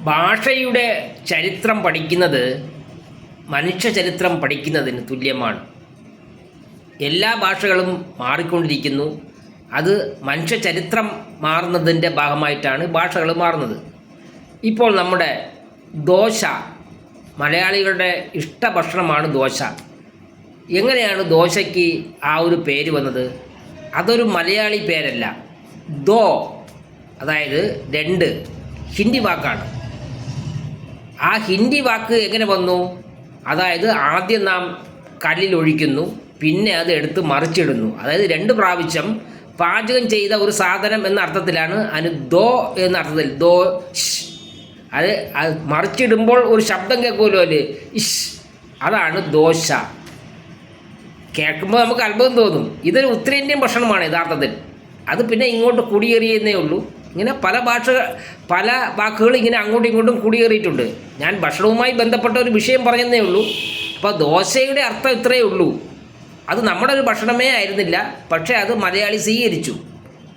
ഭാഷയുടെ ചരിത്രം പഠിക്കുന്നത് മനുഷ്യ ചരിത്രം പഠിക്കുന്നതിന് തുല്യമാണ്. എല്ലാ ഭാഷകളും മാറിക്കൊണ്ടിരിക്കുന്നു. അത് മനുഷ്യ ചരിത്രം മാറുന്നതിന്റെ ഭാഗമായിട്ടാണ് ഭാഷകൾ മാറുന്നത്. ഇപ്പോൾ നമ്മുടെ ദോശ മലയാളികളുടെ ഇഷ്ട ഭക്ഷണമാണ് ദോശ. എങ്ങനെയാണ് ദോശയ്ക്ക് ആ ഒരു പേര് വന്നത്? അതൊരു മലയാളി പേരല്ല. ദോ അതായത് രണ്ട് ഹിന്ദി വാക്കാണ്. ആ ഹിന്ദി വാക്ക് എങ്ങനെ വന്നു? അതായത് ആദ്യം നാം കല്ലിലൊഴിക്കുന്നു പിന്നെ അത് എടുത്ത് മറിച്ചിടുന്നു. അതായത് രണ്ട് പ്രാവശ്യം പാചകം ചെയ്ത ഒരു സാധനം എന്ന അർത്ഥത്തിലാണ് അതിന് ദോ എന്ന അർത്ഥത്തിൽ ദോ അത് അത് മറിച്ചിടുമ്പോൾ ഒരു ശബ്ദം കേൾക്കുമല്ലോ അല്ലേ ഇഷ്. അതാണ് ദോശ. കേൾക്കുമ്പോൾ നമുക്ക് അത്ഭുതം തോന്നും. ഇതൊരു ഉത്തരേന്ത്യൻ ഭക്ഷണമാണ് യഥാർത്ഥത്തിൽ. അത് പിന്നെ ഇങ്ങോട്ട് കുടിയേറിയെന്നേ ഉള്ളൂ. ഇങ്ങനെ പല ഭാഷ പല വാക്കുകൾ ഇങ്ങനെ അങ്ങോട്ടും ഇങ്ങോട്ടും കുടിയേറിയിട്ടുണ്ട്. ഞാൻ ഭക്ഷണവുമായി ബന്ധപ്പെട്ട ഒരു വിഷയം പറഞ്ഞതേ ഉള്ളൂ. അപ്പോൾ ദോശയുടെ അർത്ഥം ഇത്രയേ ഉള്ളൂ. അത് നമ്മുടെ ഒരു ഭക്ഷണമേ ആയിരുന്നില്ല. പക്ഷേ അത് മലയാളി സ്വീകരിച്ചു.